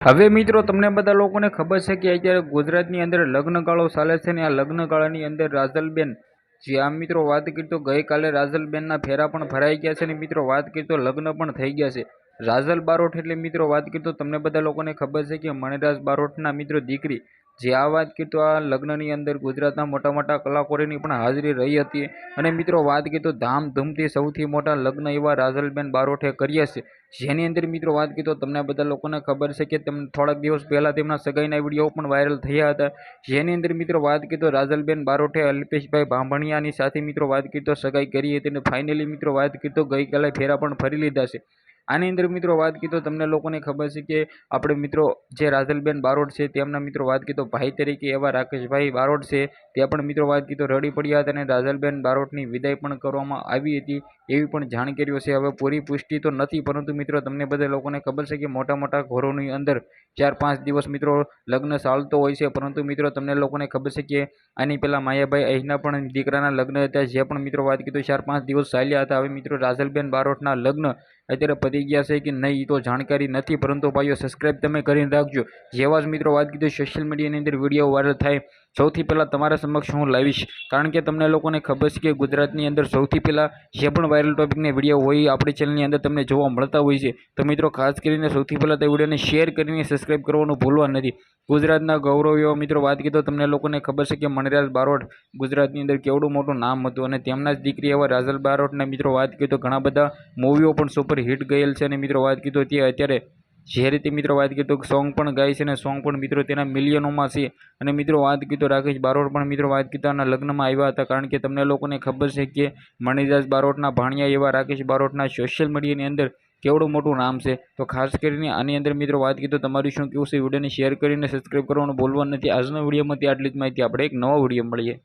હવે મિત્રો, તમને બધા લોકોને ખબર છે કે અત્યારે ગુજરાતની અંદર લગ્નગાળો ચાલે છે ને આ લગ્નગાળાની અંદર રાજલબેન, જે આ મિત્રો વાત કરી તો ગઈકાલે રાજલબેનના ફેરા પણ ભરાઈ ગયા છે ને મિત્રો, વાત કરી તો લગ્ન પણ થઈ ગયા છે. રાજલ બારોટ એટલે મિત્રો, વાત કરી તો તમને બધા લોકોને ખબર છે કે મણિરાજ બારોટના મિત્રો દીકરી જે આ વાત કીધું, આ લગ્નની અંદર ગુજરાતના મોટા મોટા કલાકારોની પણ હાજરી રહી હતી. અને મિત્રો, વાત કરી તો ધામધૂમથી સૌથી મોટા લગ્ન એવા રાજલબેન બારોઠે કર્યા છે. જેની અંદર મિત્રો, વાત કીધો તમને બધા લોકોને ખબર છે કે તમને થોડાક દિવસ પહેલાં તેમના સગાઈના વીડિયો પણ વાયરલ થયા હતા. જેની અંદર મિત્રો, વાત કીધો રાજલબેન બારોઠે, અલ્પેશભાઈ ભાંભણિયાની સાથે મિત્રો, વાત કીધો સગાઈ કરી હતી અને ફાઇનલી મિત્રો, વાત કીધો તો ગઈકાલે ફેરા પણ ફરી લીધા છે. આની અંદર મિત્રો વાત કીધો, તમને લોકોને ખબર છે કે આપણે મિત્રો જે રાધલબેન બારોટ છે, તેમના મિત્રો વાત કીધો, ભાઈ તરીકે એવા રાકેશભાઈ બારોટ છે, ત્યાં પણ મિત્રો વાત કીધો, રડી પડ્યા હતા અને રાધલબેન બારોટની વિદાય પણ કરવામાં આવી હતી, એવી પણ જાણકારીઓ છે. હવે પૂરી પુષ્ટિ તો નથી, પરંતુ મિત્રો તમને બધા લોકોને ખબર છે કે મોટા મોટા ઘરોની અંદર ચાર પાંચ દિવસ મિત્રો લગ્ન ચાલતો હોય છે, પરંતુ મિત્રો તમને લોકોને ખબર છે કે આની પહેલાં માયાભાઈ અહીંના પણ દીકરાના લગ્ન હતા, જે પણ મિત્રો વાત કીધું ચાર પાંચ દિવસ ચાલ્યા હતા. હવે મિત્રો રાજલબેન બારોટના લગ્ન અત્યારે પતી ગયા છે કે નહીં એ તો જાણકારી નથી, પરંતુ ભાઈઓ સબસ્ક્રાઈબ તમે કરીને રાખજો. જેવા જ મિત્રો વાત કીધું સોશિયલ મીડિયાની અંદર વીડિયો વાયરલ થાય સૌથી પહેલાં તમારા સમક્ષ હું લાવીશ. કારણ કે તમને લોકોને ખબર છે કે ગુજરાતની અંદર સૌથી પહેલાં જે પણ વાયરલ ટોપિકને વીડિયો હોય, આપણી ચેનલની અંદર તમને જોવા મળતા હોય છે. તો મિત્રો, ખાસ કરીને સૌથી પહેલાં તે વિડીયોને શેર કરીને સબસ્ક્રાઈબ કરવાનું ભૂલવા નથી. ગુજરાતના ગૌરવ એવા મિત્રો વાત કીધો તમને લોકોને ખબર છે કે મણિરાજ બારોટ ગુજરાતની અંદર કેવડું મોટું નામ હતું અને તેમના જ દીકરી એવા રાજલ બારોટના મિત્રો વાત તો ઘણા બધા મૂવીઓ પણ સુપર હિટ ગયેલ છે અને મિત્રો વાત કીધો તે અત્યારે જે રીતે મિત્રો વાત કરીએ તો સોંગ પણ ગાય છે અને સોંગ પણ મિત્રો તેના મિલિયનોમાં છે. અને મિત્રો વાત તો રાકેશ બારોટ પણ મિત્રો વાત કીધાના લગ્નમાં આવ્યા હતા. કારણ કે તમને લોકોને ખબર છે કે મણિરાજ બારોટના ભાણિયા એવા રાકેશ બારોટના સોશિયલ મીડિયાની અંદર કેવડું મોટું નામ છે. તો ખાસ કરીને આની અંદર મિત્રો વાત કરી તો તમારું શું કેવું છે વિડીયોને શેર કરીને સબસ્ક્રાઈબ કરવાનું ભૂલવાનું નથી. આજના વિડીયોમાંથી આટલી જ માહિતી. આપણે એક નવા વીડિયો મળીએ.